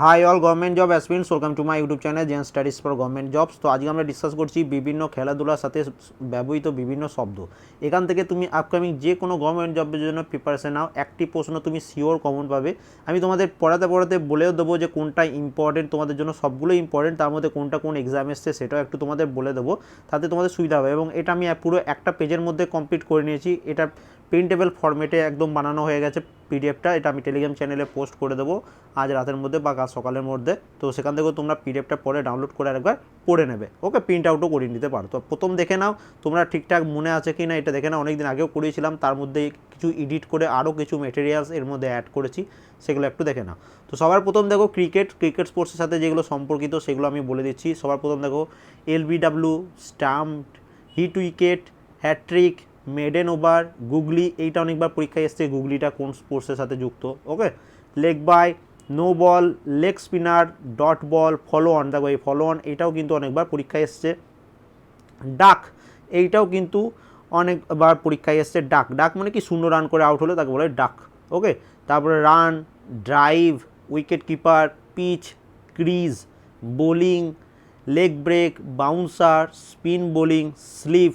Hi all government job aspirants welcome to my YouTube channel gen studies for government jobs তো আজকে আমরা discuss করছি বিভিন্ন খেলাধুলার সাথে ব্যবহৃত বিভিন্ন শব্দ। এখান থেকে তুমি আপকামিং যে কোনো গভর্নমেন্ট জবের জন্য প্রিপারেশন নাও। একটি প্রশ্ন তুমি শিওর কমন পাবে। আমি তোমাদের পড়াতে পড়াতে বলেও দেবো যে কোনটা ইম্পর্টেন্ট তোমাদের জন্য সবগুলো ইম্পর্টেন্ট তার মধ্যে কোনটা কোন এক্সাম এসছে সেটাও একটু তোমাদের বলে দেবো। তাতে তোমাদের সুবিধা হবে এবং এটা আমি পুরো একটা পেজের মধ্যে কমপ্লিট করে নিয়েছি। এটা প্রিন্টেবল ফরম্যাটে একদম বানানো হয়ে গেছে পিডিএফটা। এটা আমি টেলিগ্রাম চ্যানেলে পোস্ট করে দেবো আজ রাতের মধ্যে বা কাল সকালের মধ্যে। তো সেখান থেকেও তোমরা পিডিএফটা পরে ডাউনলোড করে একবার পড়ে নেবে। ওকে প্রিন্ট আউটও করে নিতে পারো। তো প্রথম দেখে নাও, তোমরা ঠিকঠাক মনে আছে কি না এটা দেখে নাও। অনেক দিন আগেও করিয়েছিলাম, তার মধ্যে কিছু এডিট করে আরও কিছু মেটেরিয়ালস এর মধ্যে অ্যাড করেছি, সেগুলো একটু দেখে নাও। তো সবার প্রথম দেখো ক্রিকেট ক্রিকেট স্পোর্টসের সাথে যেগুলো সম্পর্কিত সেগুলো আমি বলে দিচ্ছি। সবার প্রথম দেখো LBW stump hit wicket hattrick maiden over googly, এইটা অনেকবার পরীক্ষায় এসছে, গুগলিটা কোন স্পোর্টসের সাথে যুক্ত okay leg bye no ball leg spinner dot ball follow on দেখো এই ফলো অন এইটাও কিন্তু অনেকবার পরীক্ষায় এসছে। ডাক এইটাও কিন্তু অনেকবার পরীক্ষায় এসছে ডাক ডাক মানে কি? শূন্য রান করে আউট হলে তাকে বলে ডাক ওকে তারপরে run drive wicket keeper pitch crease bowling leg break bouncer spin bowling slip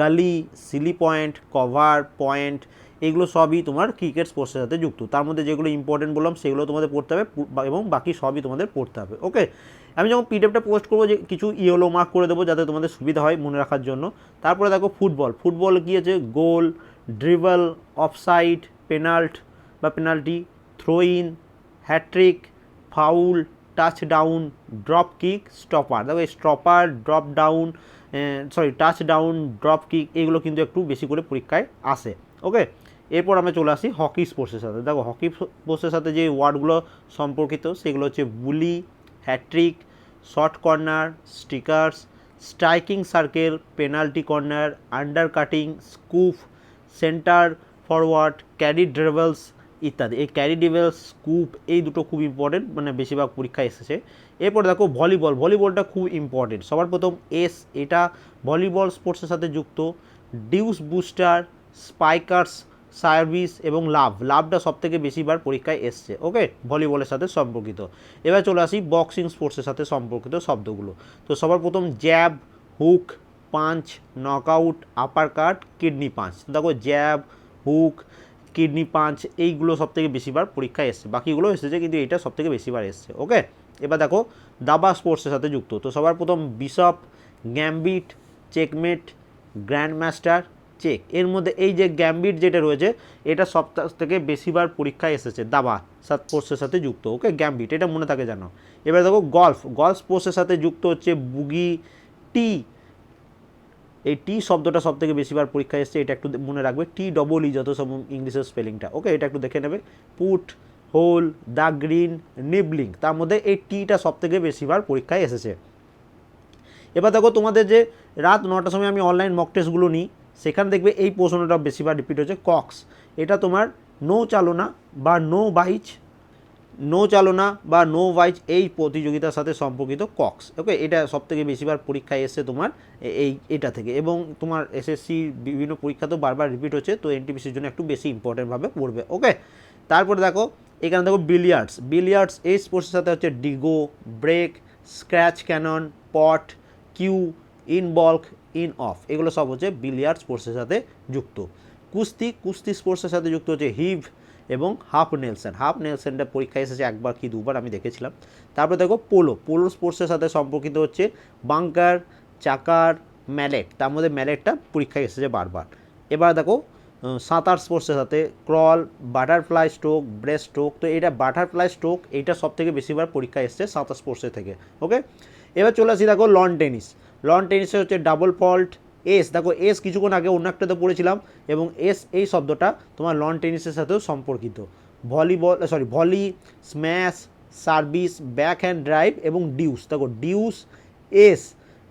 gully silly point cover point এগুলো সবই তোমার ক্রিকেট স্পোর্টসের সাথে যুক্ত। তার মধ্যে যেগুলো ইম্পর্টেন্ট বললাম, সেগুলো তোমাদের পড়তে হবে এবং বাকি সবই তোমাদের পড়তে হবে ওকে আমি যখন পিডিএফটা পোস্ট করব, যে কিছু ইয়েলো মার্ক করে দেবো, যাতে তোমাদের সুবিধা হয় মনে রাখার জন্য। তারপরে দেখো ফুটবল ফুটবল কি আছে? গোল ড্রিবল অফসাইড পেনাল্ট বা penalty throw in hattrick foul touch down drop kick stopper দেখো, এই stopper drop down sorry touch down drop kick এগুলো কিন্তু একটু বেশি করে পরীক্ষায় আসে। ওকে এরপর আমরা চলে আসি হকি স্পোর্টসের সাথে। দেখো হকি স্পোর্টসের সাথে যে ওয়ার্ডগুলো সম্পর্কিত, সেগুলো হচ্ছে bully hattrick short corner stickers striking circle penalty corner under cutting scoop centre forward carry dribbles ইত্যাদি। এই ক্যারি ডেভেলস স্কুপ এই দুটো খুব ইম্পর্টেন্ট মানে বেশিরভাগ পরীক্ষায় এসেছে। এরপর দেখো ভলিবল। ভলিবলটা খুব ইম্পর্টেন্ট সবার প্রথম এস, এটা ভলিবল স্পোর্টসের সাথে যুক্ত। ডিউস বুস্টার, স্পাইকার্স, সার্ভিস এবং লাভ। লাভটা সব থেকে বেশিবার পরীক্ষায় এসছে। ওকে? ভলিবলের সাথে সম্পর্কিত। এবার চলে আসি বক্সিং স্পোর্টসের সাথে সম্পর্কিত শব্দগুলো। তো সবার প্রথম jab, hook, punch, knockout uppercut kidney punch. দেখো জ্যাব, হুক কিডনি পাঞ্চ, এইগুলো সব থেকে বেশিবার পরীক্ষায় এসছে। বাকিগুলো এসেছে কিন্তু এটা সব থেকে বেশিবার এসছে, ওকে? এবার দেখো, দাবা স্পোর্টসের সাথে যুক্ত। তো সবার প্রথম bishop, gambit, checkmate grand master check. এর মধ্যে এই যে গ্যাম্বিট যেটা রয়েছে, এটা সব থেকে বেশিবার পরীক্ষায় এসেছে, দাবা স্পোর্টসের সাথে যুক্ত, ওকে? গ্যাম্বিট, এটা মনে থাকে জানো এবার দেখো, গল্ফ। গল্ফ স্পোর্টসের সাথে যুক্ত হচ্ছে বুগি টি এই টি শব্দটা সব থেকে বেশিবার পরীক্ষায় এসছে, এটা একটু মনে রাখবে। টি ডবল ই যত সব ইংলিশের স্পেলিংটা ওকে এটা একটু দেখে নেবে। Putt hole the green niblick তার মধ্যে এই টিটা সব থেকে বেশিবার পরীক্ষায় এসেছে। এবার দেখো তোমাদের যে রাত নটার সময় আমি অনলাইন মক টেস্টগুলো নিই, সেখানে দেখবে এই প্রশ্নটা বেশিবার রিপিট হচ্ছে কক্স এটা তোমার নো চালনা বা নো বাইচ নো চালনা বা নো বাইচ এই প্রতিযোগিতার সাথে সম্পর্কিত কক্স। ওকে এটা সব থেকে বেশিবার পরীক্ষায় এসছে তোমার এই, এটা থেকে। এবং তোমার এসএসসি বিভিন্ন পরীক্ষা তো বারবার রিপিট হচ্ছে, তো এনটিপিসির জন্য একটু বেশি ইম্পর্টেন্টভাবে পড়বে। ওকে তারপরে দেখো, এখানে দেখো বিলিয়ার্ডস বিলিয়ার্ডস এই স্পোর্টসের সাথে হচ্ছে ডিগো break scratch cannon pot cue in baulk in off এগুলো সব হচ্ছে বিলিয়ার্ড স্পোর্টসের সাথে যুক্ত। কুস্তি কুস্তি স্পোর্টসের সাথে যুক্ত হচ্ছে হিভ এবং হাফ নেলসন, হাফ নেলসনটা পরীক্ষায় এসেছে একবার কি দুবার আমি দেখেছিলাম। তারপরে দেখো পোলো পোলো স্পোর্টসের সাথে সম্পর্কিত হচ্ছে বাঙ্কার চাকার, ম্যালেট, তার মধ্যে ম্যালেটটা পরীক্ষায় এসেছে বারবার। এবার দেখো সাঁতার স্পোর্টসের সাথে crawl, butterfly stroke, breast stroke, তো এটা বাটারফ্লাই স্ট্রোক, এইটা সব থেকে বেশিবার পরীক্ষা এসছে সাঁতার স্পোর্টসের থেকে, ওকে? এবার চলে আসি দেখো লন টেনিস। লন টেনিসে হচ্ছে ডাবল ফল্ট এস, দেখো এস কিছুক্ষণ আগে অন্য একটাতে পড়েছিলাম এবং এস এই শব্দটা তোমার লন টেনিসের সাথেও সম্পর্কিত। Volleyball sorry volley, smash, service, backhand drive এবং ডিউস। দেখো ডিউস, এস,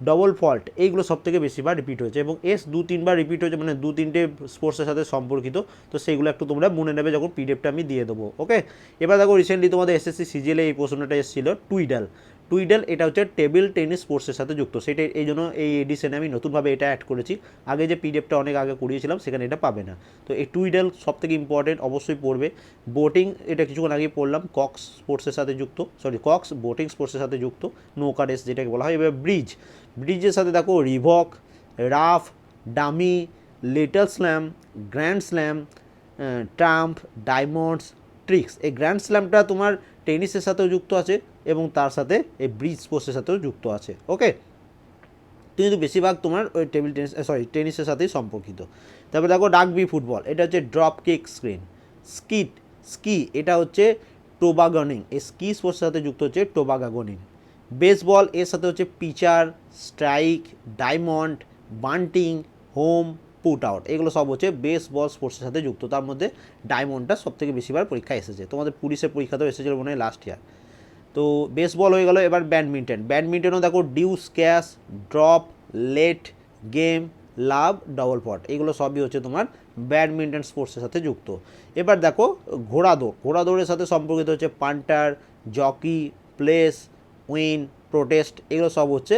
ডবল ফল্ট, এইগুলো সব থেকে বেশিবার রিপিট হয়েছে এবং এস দু তিনবার রিপিট হয়েছে মানে দু তিনটে স্পোর্টসের সাথে সম্পর্কিত। তো সেইগুলো একটু তোমরা মনে নেবে যখন পিডিএফটা আমি দিয়ে দেবো ওকে এবার দেখো রিসেন্টলি তোমাদের এসএসসি সিজিএলে এই প্রশ্নটা এসেছিল টুইডাল টুইডেল, এটা হচ্ছে টেবিল টেনিস স্পোর্টসের সাথে যুক্ত। সেটা এই জন্য এই এডিশনে আমি নতুনভাবে এটা অ্যাড করেছি। আগে যে পিডিএফটা অনেক আগে করিয়েছিলাম, সেখানে এটা পাবে না। তো এই টুইডেল সব থেকে ইম্পর্টেন্ট অবশ্যই পড়বে। বোটিং এটা কিছুক্ষণ আগে পড়লাম কক্স স্পোর্টসের সাথে যুক্ত। সরি কক্স বোটিং স্পোর্টসের সাথে যুক্ত। নৌকা রেস যেটাকে বলা হয়। এবার ব্রিজ ব্রিজের সাথে দেখো revoke ruff dummy little slam grand slam trump diamonds tricks এই গ্র্যান্ড স্ল্যামটা তোমার টেনিসের সাথেও যুক্ত আছে এবং তার সাথে এই ব্রিজ স্পোর্টসের সাথেও যুক্ত আছে ওকে কিন্তু বেশিরভাগ তোমার ওই টেবিল টেনিস সরি টেনিসের সাথেই সম্পর্কিত। তারপরে দেখো ডাকবি ফুটবল এটা হচ্ছে ড্রপ কিক স্ক্রিন স্কিট স্কি এটা হচ্ছে টোবাগনিং এই স্কি স্পোর্টসের সাথে যুক্ত হচ্ছে টোবাগাগনিং বেসবল এর সাথে হচ্ছে pitcher strike diamond bunting home put out. এগুলো সব হচ্ছে বেস বল স্পোর্টসের সাথে যুক্ত। তার মধ্যে ডায়মন্ডটা সব থেকে বেশিবার পরীক্ষায় এসেছে। তোমাদের পুলিশের পরীক্ষাতেও এসেছিল মনে হয় লাস্ট ইয়ার তো বেসবল হয়ে গেল এবার ব্যাডমিন্টন ব্যাডমিন্টনও দেখো deuce cash drop let game love double pot এগুলো সবই হচ্ছে তোমার ব্যাডমিন্টন স্পোর্টসের সাথে যুক্ত। এবার দেখো ঘোড়া দৌড়। ঘোড়া দৌড়ের সাথে সম্পর্কিত হচ্ছে punter jockey place win protest এগুলো সব হচ্ছে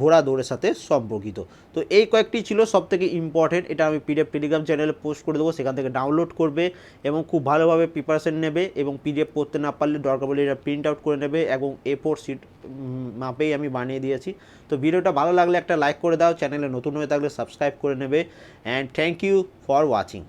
ঘোড়া দৌড়ের সাথে সম্পর্কিত। তো এই কয়েকটি ছিল সব থেকে ইম্পর্টেন্ট এটা আমি পিডিএফ টেলিগ্রাম চ্যানেলে পোস্ট করে দেবো, সেখান থেকে ডাউনলোড করবে এবং খুব ভালোভাবে প্রিপারেশন নেবে এবং পিডিএফ পড়তে না পারলে দরকার পড়লে এটা প্রিন্ট আউট করে নেবে এবং এ ফোর সিট মাপেই আমি বানিয়ে দিয়েছি। তো ভিডিওটা ভালো লাগলে একটা লাইক করে দাও চ্যানেলে নতুন হয়ে থাকলে সাবস্ক্রাইব করে নেবে and thank you for watching